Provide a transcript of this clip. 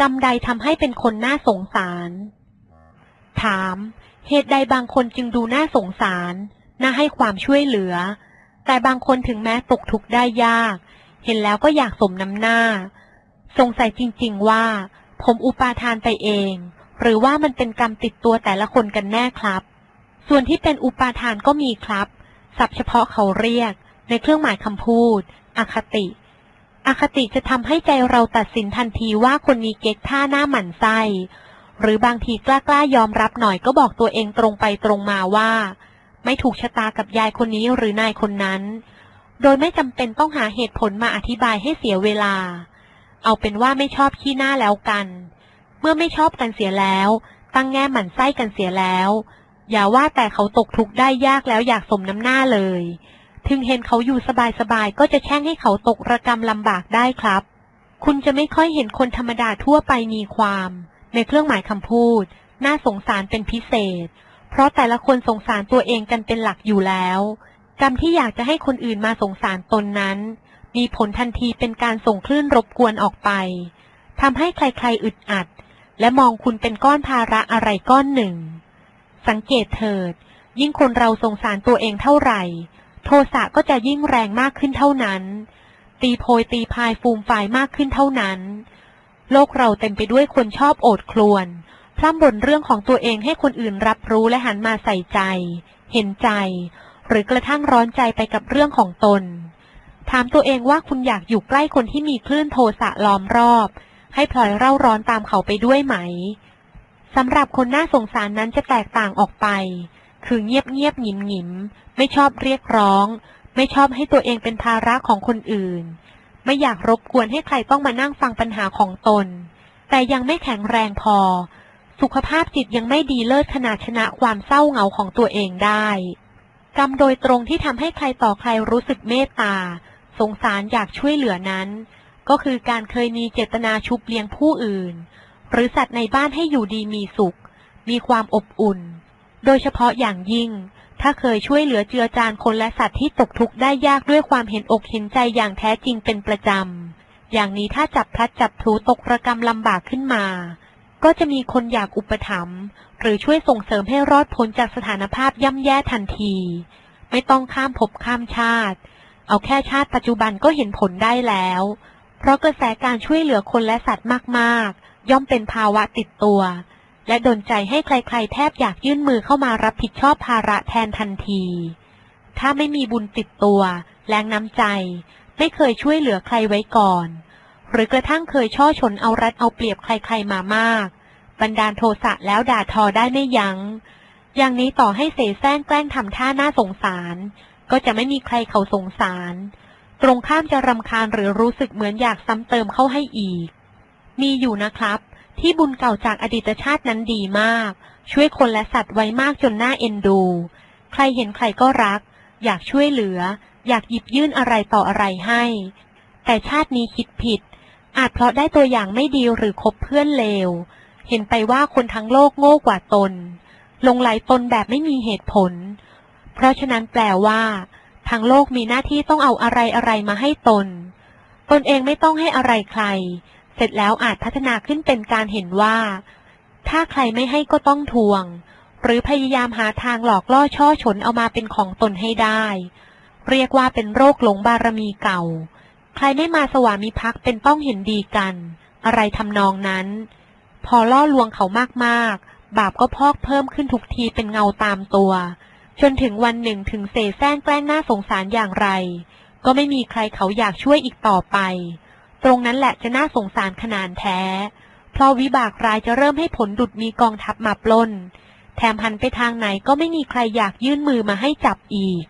กรรมใดทำให้เป็นคนน่าสงสาร ถาม เหตุใดบางคนจึงดูน่าสงสาร น่าให้ความช่วยเหลือ แต่บางคนถึงแม้ตกทุกข์ได้ยาก เห็นแล้วก็อยากสมน้ำหน้า สงสัยจริง ๆว่า ผมอุปาทานไปเอง หรือว่ามันเป็นกรรมติดตัวแต่ละคนกันแน่ครับ ส่วนที่เป็นอุปาทานก็มีครับ ศัพท์เฉพาะเขาเรียก ในเครื่องหมายคำพูด อคติ อคติจะทำให้ใจเราตัดสินทันทีว่าคนนี้เก๊กท่าหน้าหมั่นไส้หรือบางทีกล้ากล้ายอมรับหน่อยก็บอกตัวเองตรงไปตรงมาว่า ไม่ถูกชะตากับยายคนนี้หรือนายคนนั้น โดยไม่จำเป็นต้องหาเหตุผลมาอธิบายให้เสียเวลา เอาเป็นว่าไม่ชอบขี้หน้าแล้วกัน เมื่อไม่ชอบกันเสียแล้ว ตั้งแง่หมั่นไส้กันเสียแล้ว อย่าว่าแต่เขาตกทุกข์ได้ยากแล้วอยากสมน้ำหน้าเลย ถึงเห็นเขาอยู่สบายๆก็จะแช่งให้เขาตกระกรรมลำบากได้ครับ คุณจะไม่ค่อยเห็นคนธรรมดาทั่วไปมีความ ในเครื่องหมายคำพูด น่าสงสารเป็นพิเศษ เพราะแต่ละคนสงสารตัวเองกันเป็นหลักอยู่แล้วกรรมที่อยากจะให้คนอื่นมาสงสารตนนั้น มีผลทันทีเป็นการส่งคลื่นรบกวนออกไปทำให้ใครๆอึดอัด และมองคุณเป็นก้อนภาระอะไรก้อนหนึ่ง สังเกตเถิด ยิ่งคนเราสงสารตัวเองเท่าไหร่ โทสะก็จะยิ่งแรงมากขึ้นเท่านั้น ตีโพยตีพายฟูมฝ่ายมากขึ้นเท่านั้น โลกเราเต็มไปด้วยคนชอบโอดครวน พร่ำบ่นเรื่องของตัวเองให้คนอื่นรับรู้และหันมาใส่ใจ เห็นใจ หรือกระทั่งร้อนใจไปกับเรื่องของตน ถามตัวเองว่าคุณอยากอยู่ใกล้คนที่มีคลื่นโทสะล้อมรอบ ให้พลอยเร่าร้อนตามเขาไปด้วยไหมสำหรับคนน่าสงสารนั้นจะแตกต่างออกไป คือเงียบเงียบหงิมหงิม ไม่ชอบเรียกร้อง ไม่ชอบให้ตัวเองเป็นภาระของคนอื่น ไม่อยากรบกวนให้ใครต้องมานั่งฟังปัญหาของตน แต่ยังไม่แข็งแรงพอ สุขภาพจิตยังไม่ดีเลิศขนาดชนะความเศร้าเหงาของตัวเองได้กรรมโดยตรงที่ทำให้ใครต่อใครรู้สึกเมตตา สงสารอยากช่วยเหลือนั้น ก็คือการเคยมีเจตนาชุบเลี้ยงผู้อื่น หรือสัตว์ในบ้านให้อยู่ดีมีสุข มีความอบอุ่น โดยเฉพาะอย่างยิ่ง ถ้าเคยช่วยเหลือเจือจานคนและสัตว์ที่ตกทุกข์ได้ยากด้วยความเห็นอกเห็นใจอย่างแท้จริงเป็นประจำ อย่างนี้ถ้าจับพลัดจับพลูตกระกรรมลำบากขึ้นมา ก็จะมีคนอยากอุปถัมภ์หรือช่วยส่งเสริมให้รอดพ้นจากสถานภาพย่ำแย่ทันที ไม่ต้องข้ามภพข้ามชาติ เอาแค่ชาติปัจจุบันก็เห็นผลได้แล้ว เพราะกระแสการช่วยเหลือคนและสัตว์มากๆ ย่อมเป็นภาวะติดตัว และดนใจให้ใครๆ แทบอยากยื่นมือเข้ามารับผิดชอบภาระแทนทันที ถ้าไม่มีบุญติดตัว แรงน้ำใจ ไม่เคยช่วยเหลือใครไว้ก่อน หรือกระทั่งเคยช่อชนเอารัดเอาเปรียบใครๆมามาก บันดาลโทสะแล้วด่าทอได้ไม่ยัง้ง อย่างนี้ต่อให้เสแสร้งแกล้งทำท่าน่าสงสาร ก็จะไม่มีใครเขาสงสาร ตรงข้ามจะรำคาญหรือรู้สึกเหมือนอยากซ้ำเติมเข้าให้อีก มีอยู่นะครับ ที่บุญเก่าจากอดีตชาตินั้นดีมาก ช่วยคนและสัตว์ไว้มากจนน่าเอ็นดู ใครเห็นใครก็รัก อยากช่วยเหลือ อยากหยิบยื่นอะไรต่ออะไรให้ แต่ชาตินี้คิดผิด อาจเพราะได้ตัวอย่างไม่ดีหรือคบเพื่อนเลว เห็นไปว่าคนทั้งโลกโง่กว่าตน ลงไหลตนแบบไม่มีเหตุผล เพราะฉะนั้นแปลว่าทางโลกมีหน้าที่ต้องเอาอะไรอะไรมาให้ตน ตนเองไม่ต้องให้อะไรใคร เสร็จแล้วอาจพัฒนาขึ้นเป็นการเห็นว่า ถ้าใครไม่ให้ก็ต้องทวง หรือพยายามหาทางหลอกล่อช่อฉนเอามาเป็นของตนให้ได้ เรียกว่าเป็นโรคหลงบารมีเก่า ใครไม่มาสวามิภักดิ์เป็นต้องเห็นดีกัน อะไรทำนองนั้น พอล่อลวงเขามากๆ บาปก็พอกเพิ่มขึ้นทุกทีเป็นเงาตามตัว จนถึงวันหนึ่งถึงเสแสร้งแกล้งหน้าสงสารอย่างไร ก็ไม่มีใครเขาอยากช่วยอีกต่อไป ตรงนั้นแหละจะน่าสงสารขนาดแท้ เพราะวิบากรายจะเริ่มให้ผลดุดมีกองทัพมาปล้น แถมหันไปทางไหนก็ไม่มีใครอยากยื่นมือมาให้จับอีก